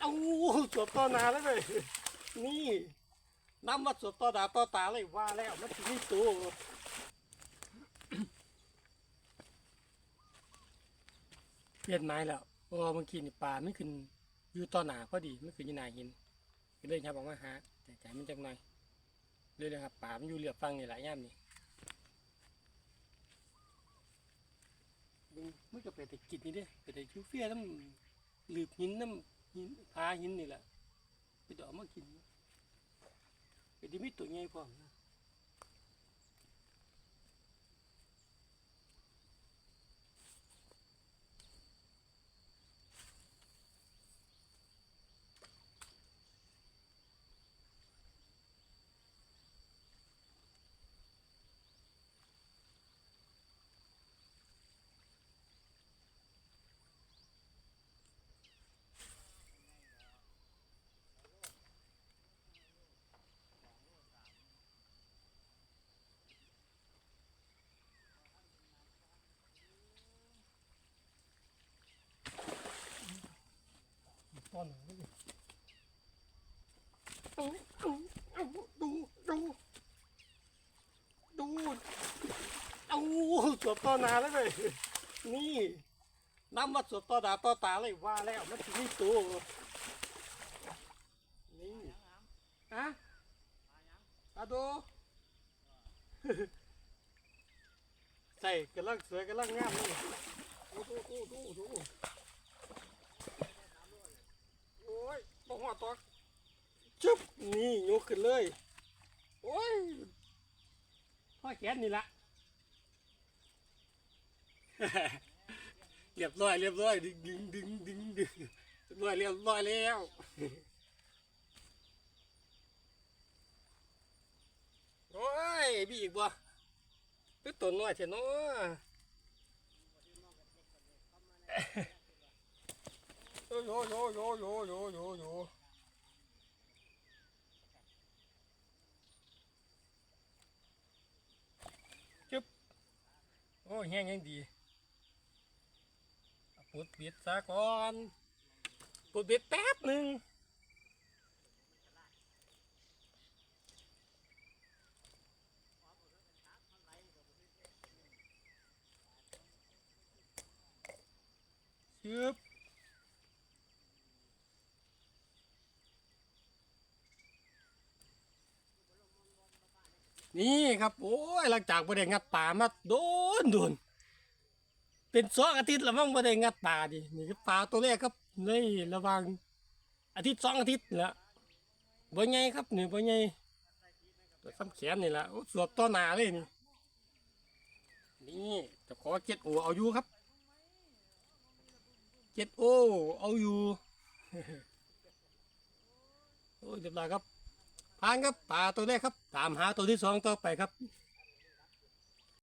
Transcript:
เอาสวบต่อหนาแล้วเลยนี่น้ำมาสวบต่อหนาต่อตาเลยว่าแล้วมันถึงนี่ตัวเปลี่ยนไม้แล้วเพราะว่าเมื่อกี้นี่ปลาไม่ขึ้นอยู่ต่อหนาพอดีไม่ขึ้นอยี่หนาหินก็เลยครับบอกว่าหาแต่ใจมันจังหน่อยเลยนะครับป่ามันอยู่เหลือบฟังนี่หลายย่ามนี่มึงมันก็ไปแต่กินนี่เด้ไปแต่ชูเฟี้ยน้ำหลืบหินน้ำ หินพาหินนี่แหละไปดอกมากินไปดิมิตตัวใหญ่พร้อมนะ อนหนเนี่ยเอาเอาเอาดูดูดูเอาสวบต่อนาแล้วเลยนี่น้ำมาสวบต่อหนาต่อตาเลยว่าแล้วมันถึงนี่ตัวนี่ฮะอะดูใส่กำลังสวยกำลังงามเลยดูดูดูดูดู โอ้ ยบ่หัวตอกจุ๊บนี่ยกขึ้นเลย โอ้ยพ่อแขนนี่ละ เรียบร้อยเรียบร้อยดึงดึงดึงดึงดึงเรียบร้อยเรียบร้อยแล้วโอ้ยมีอีกบ่เป็นตัวน้อยเถอะเนาะ อยู่อยู่อยู่อยู่อยู่อยู่อยู่จึ๊บโอ้แห้งยังดีปวดบิดซะก่อนปวดบิดแป๊บหนึ่งชึบ นี่ครับโอ้ยหลังจากบ่ได้งัดป่ามาโดนโดนเป็นสองอาทิตย์ล้วมั้งบ่ได้งัดป่าดินี่คือป่าตัวแรกครับในระว่างอาทิตย์สองอาทิตย์ละบ่ใหญ่ครับนี่บ่ใหญ่ตัวซ้ำแขนนี่ละสวบต่อหนาเลยนี่นี่จะขอเจ็ดโอเอาอยู่ครับเจ็ดโอเอาอยู่โอ้ยเรียบร้อยครับ ผ่านครับป่าตัวแรกครับ ตามหาตัวที่สองต่อไปครับ